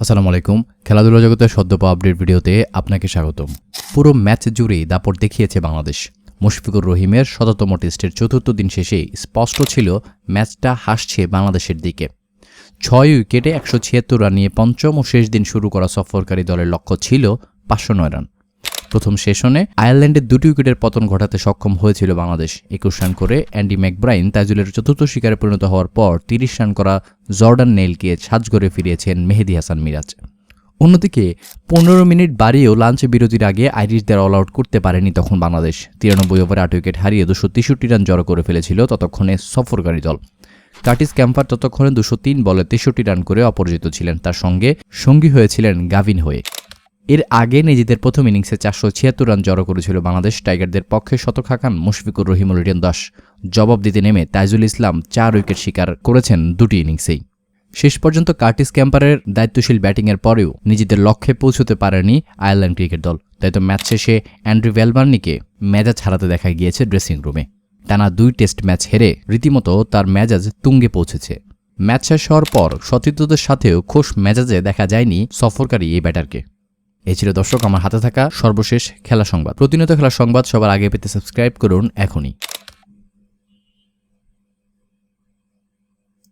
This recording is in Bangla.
আসসালামু আলাইকুম। খেলাধুলা জগতের সদ্য পাওয়া আপডেট ভিডিওতে আপনাকে স্বাগতম। পুরো ম্যাচ জুড়েই দাপট দেখিয়েছে বাংলাদেশ। মুশফিকুর রহিমের শততম টেস্টের চতুর্থ দিন শেষেই স্পষ্ট ছিল, ম্যাচটা হাসছে বাংলাদেশের দিকে। ছয় উইকেটে একশো ছিয়াত্তর রান নিয়ে পঞ্চম ও শেষ দিন শুরু করা সফরকারী দলের লক্ষ্য ছিল পাঁচশো নয় রান। প্রথম সেশনে আয়ারল্যান্ডের দুটি উইকেটের পতন ঘটাতে সক্ষম হয়েছিল বাংলাদেশ। একুশ রান করে অ্যান্ডি ম্যাকব্রাইন তাইজুলের চতুর্থ শিকারে পরিণত হওয়ার পর তিরিশ রান করা জর্ডান নেইলকে সাজগড়ে ফিরিয়েছেন মেহেদি হাসান মিরাজ। অন্যদিকে পনেরো মিনিট বাড়িয়েও লাঞ্চ বিরতির আগে আইরিশদের অল আউট করতে পারেনি তখন বাংলাদেশ। তিরানব্বই ওভারে আট উইকেট হারিয়ে দুশো তেষট্টি রান জড়ো করে ফেলেছিল ততক্ষণে সফরকারী দল। কার্টিস ক্যাম্পার ততক্ষণে দুশো তিন বলে তেষট্টি রান করে অপরাজিত ছিলেন। তার সঙ্গে সঙ্গী হয়েছিলেন গাভিন হয়ে। এর আগে নিজেদের প্রথম ইনিংসে চারশো ছিয়াত্তর রান জড়ো করেছিল বাংলাদেশ টাইগারদের পক্ষে শতক হাঁকান মুশফিকুর রহিমুল রিয়ান দাস। জবাব দিতে নেমে তাইজুল ইসলাম চার উইকেট শিকার করেছেন দুটি ইনিংসেই। শেষ পর্যন্ত কার্টিস ক্যাম্পারের দায়িত্বশীল ব্যাটিংয়ের পরেও নিজেদের লক্ষ্যে পৌঁছতে পারেনি আয়ারল্যান্ড ক্রিকেট দল। তাই তো ম্যাচ শেষে অ্যান্ড্রি ভ্যালবার্নিকে মেজাজ হারাতে দেখা গিয়েছে ড্রেসিং রুমে। টানা দুই টেস্ট ম্যাচ হেরে রীতিমতো তার মেজাজ তুঙ্গে পৌঁছেছে। ম্যাচ শেষ হওয়ার পর সতীর্থদের সাথেও খোশ মেজাজে দেখা যায়নি সফরকারী এই ব্যাটারকে। এই ছিল দর্শক, আমার হাতে থাকা সর্বশেষ খেলা সংবাদ। প্রতিনিয়ত খেলা সংবাদ সবার আগে পেতে সাবস্ক্রাইব করুন এখনই।